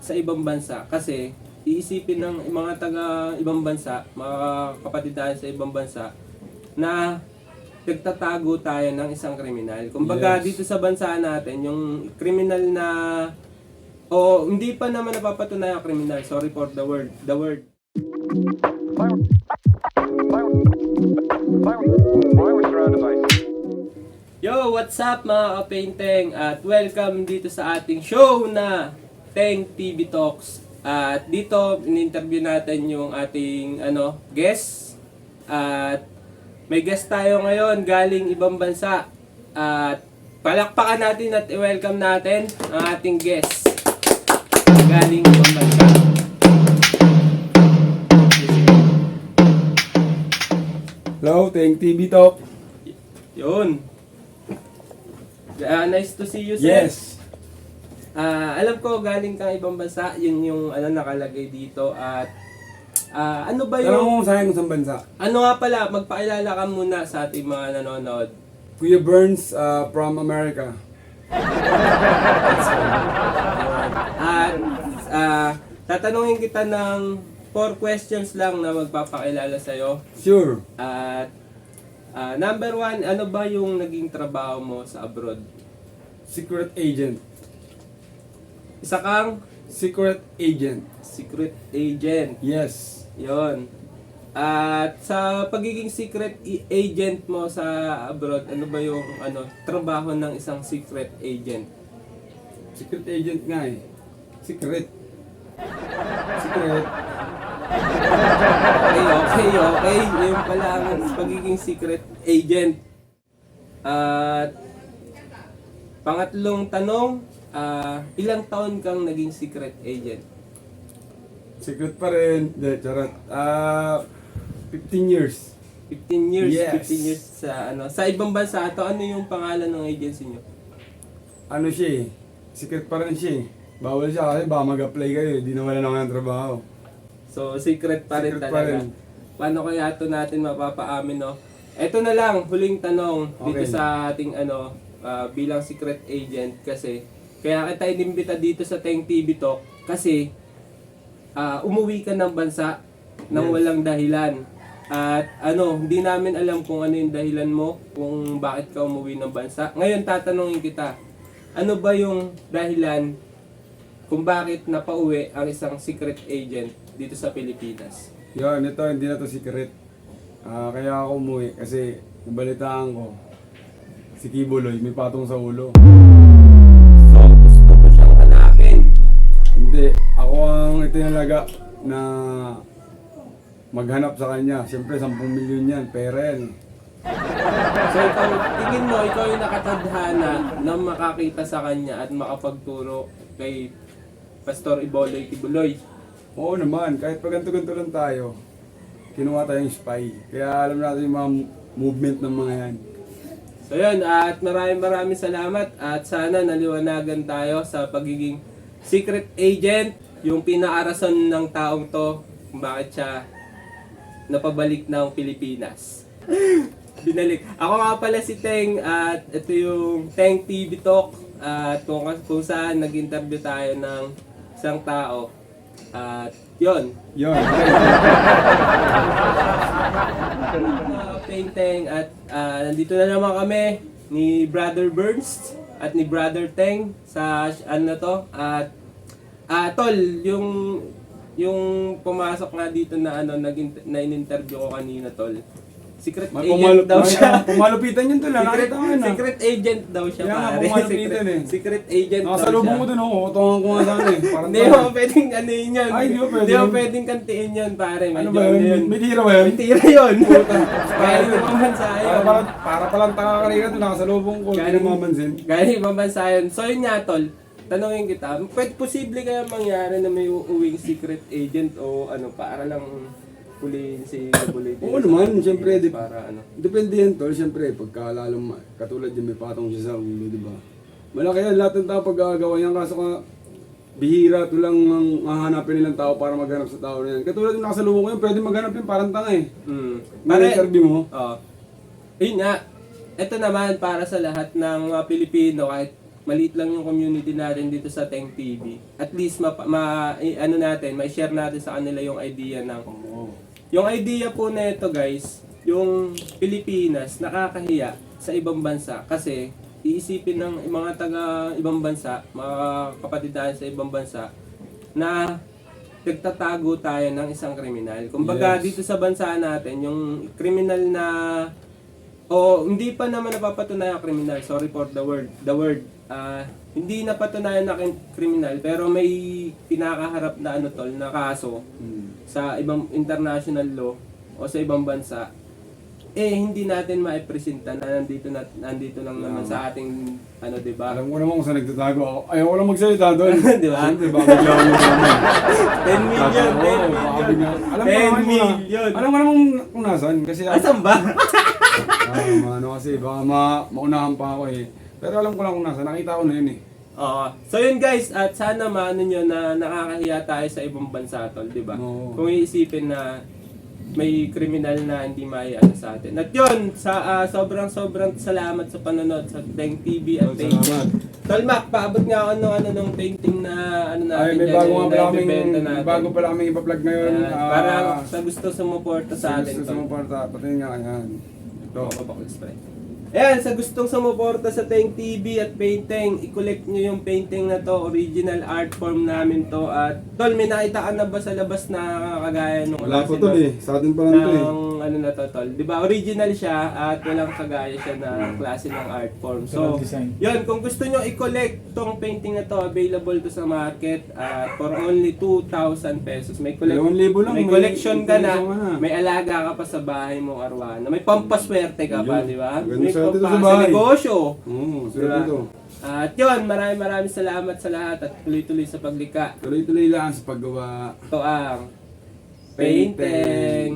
sa ibang bansa kasi iisipin ng mga taga ibang bansa, mga kapatid natin sa ibang bansa na nagtatago tayo ng isang kriminal. Kumbaga Yes. dito sa bansa natin, yung kriminal na o hindi pa naman napapatunayan kriminal. Sorry for the word. The word. Yo, what's up mga ka-painting? At welcome dito sa ating show na Teng TV Talks. At dito, in-interview natin yung ating ano, guest. At may guest tayo ngayon galing ibang bansa. At palakpakan natin at i-welcome natin ang ating guest galing ibang bansa. Hello, Teng TV Talk. Yun. Ah, nice to see you, sir. Yes. Ah, alam ko galing kang ibang bansa, yun yung ano nakalagay dito at ah, ano ba Tanong yung mo sa akin kung saan bansa. ano nga pala, magpakilala ka muna sa ating mga nanonood. Kuya Burns uh, from America. At ah, tatanungin kita ng four questions lang na magpapakilala sa Sure. At ah, number one, ano ba yung naging trabaho mo sa abroad? Secret agent. Isa kang Secret agent. secret agent. Yes. Yon. At sa pagiging secret agent mo sa abroad, ano ba yung ano trabaho ng isang secret agent? Secret agent nga eh. Secret. Secret. Okay, okay, okay. Yung pala ang pagiging secret agent. At pangatlong tanong, ah, ilang taon kang naging secret agent? Secret pa rin. De, charot. Ah, 15 years. 15 years, Yes. 15 years sa ano. Sa ibang bansa to, ano yung pangalan ng agency nyo? Ano siya eh. Secret pa rin siya eh. Bawal siya kasi baka mag-apply kayo. Di naman na ng trabaho. So, secret pa rin Secret pa talaga. rin. Paano kaya ito natin mapapaamin, no? Ito na lang, huling tanong dito Okay. sa ating ano, ah, bilang secret agent kasi kaya kita inimbita dito sa Teng TV Talk kasi ah, umuwi ka ng bansa nang Yes. walang dahilan. At ano, hindi namin alam kung ano yung dahilan mo, kung bakit ka umuwi ng bansa. Ngayon tatanungin kita, ano ba yung dahilan kung bakit napauwi ang isang secret agent dito sa Pilipinas? Yun, ito hindi na to secret. Ah, kaya ako umuwi kasi nabalitaan ko si Kibuloy may patong sa ulo. Hindi, ako ang itinalaga na maghanap sa kanya. Siyempre, 10 milyon yan, pera yan. So, ikaw, tingin mo, ikaw yung nakatadhana na makakita sa kanya at makapagturo kay Pastor Iboloy Tibuloy. Oo naman, kahit pag ganito-ganito lang tayo, kinuha tayong spy. Kaya alam natin yung mga movement ng mga yan. So yun, at maraming maraming salamat at sana naliwanagan tayo sa pagiging secret agent, yung pinaarason ng taong to kung bakit siya napabalik ng Pilipinas. Binalik. Ako nga pala si Teng at ito yung Teng TV Talk at kung, kung saan nag-interview tayo ng isang tao. At yon Yun. mga painting at ah, nandito na naman kami ni Brother Burns at ni Brother Teng sa ano to at ah tol yung yung pumasok nga dito na ano naging na in-interview ko kanina tol secret Ma- agent pumalu- daw siya Pumalupitan yun to lang. secret, Nakita mo yun ah. secret agent daw siya Kaya nga, pare pumalupitan secret, eh. secret agent daw Nakasalubong siya mo dun, oh. Kutungan ko nga sana eh. Parang hindi mo pwedeng ano yun yun Ay, hindi mo pwede hindi mo yun. pwedeng kantiin yun pare Ano Medyo ba yun? yun. May tira ba yun? May tira yun. Kaya ibang bansa Para, yun. para, para palang taka kanina to, nakasalubong ko. Hindi Galing- na mamansin. Kaya ibang bansa yun. So yun nga tol, tanongin kita, pwede posible kaya mangyari na may uuwing secret agent o ano, para lang puliin si Bulay Oo naman, siyempre, di- Para ano. Depende yan, tol. Siyempre, pagka lalong, ma- katulad yan, may patong siya sa ulo, di ba? Malaki yan, lahat ng tao pag-aagawa yan. Kaso ka, bihira, ito lang ang hahanapin nilang tao para maghanap sa tao na yan. Katulad yung nakasalubong ko yun, pwede maghanap yun, parang tanga eh. Mm. Pare, interview mo, Oh. Yun nga. Ito naman para sa lahat ng mga Pilipino kahit maliit lang yung community natin dito sa Tank TV. At least ma, ma i- ano natin, ma-share natin sa kanila yung idea ng Oo. Yung idea po na ito guys, yung Pilipinas nakakahiya sa ibang bansa kasi iisipin ng mga taga ibang bansa, mga kapatid sa ibang bansa na nagtatago tayo ng isang kriminal. Kumbaga Yes. dito sa bansa natin, yung kriminal na o hindi pa naman napapatunayan ang kriminal. Sorry for the word. The word. Ah, hindi napatunayan na kriminal pero may pinakaharap na ano tol na kaso Hmm. Sa ibang international law o sa ibang bansa eh hindi natin maipresenta na nandito na nandito lang naman sa ating ano 'di ba Alam ko naman kung saan nagtatago ako. Ayaw ko lang magsalita doon. Di ba? Siyempre, baka bigla ako magkamay. 10 million 10 Oo, baka million bigla- Alam ko 10 naman kung na- million Alam ko naman kung nasan. Kasi asan ba Ah, ano kasi, baka ma maunahan pa ako eh. Pero alam ko lang kung nasa, nakita ko na yun eh. Oo. So yun guys, at sana maano nyo na nakakahiya tayo sa ibang bansa tol, di ba? Oo. Kung iisipin na may kriminal na hindi maiano sa atin. At yun, sa ah, sobrang sobrang salamat sa panonood sa Deng TV at Deng salamat. Tol Mac, paabot nga ako ng ano nung painting na ano natin Ay, may dyan, bago yung nga pala kaming, naibibenta natin. bago pala kaming ipa-vlog ngayon. Ayan, Ah, para sa gusto sumuporta sa atin. Gusto tol. parta, pati nga, ayan. Ito. Papakul spray. Ayan, sa gustong sumuporta sa Teng TV at Painting, i-collect nyo yung painting na to, original art form namin to. At tol, may nakita ka na ba sa labas na kagaya nung Wala po to na- eh. Sa atin pa lang to eh. ng ano na to tol. 'Di ba? Original siya at walang kagaya siya na klase ng art form. So. 'yun, kung gusto nyo i-collect tong painting na to, available to sa market at for only 2,000 pesos. May collect Dalawang libo lang, may may- collection ka na, may ka na. may alaga ka pa sa bahay mo arwana. May pampaswerte ka pa, Yun. di ba? May swerte to sa bahay. negosyo. Oo, Di sarap ba? ito. At yun, maraming maraming salamat sa lahat at tuloy-tuloy sa paglika. Tuloy-tuloy lang sa paggawa. Ito ang painting.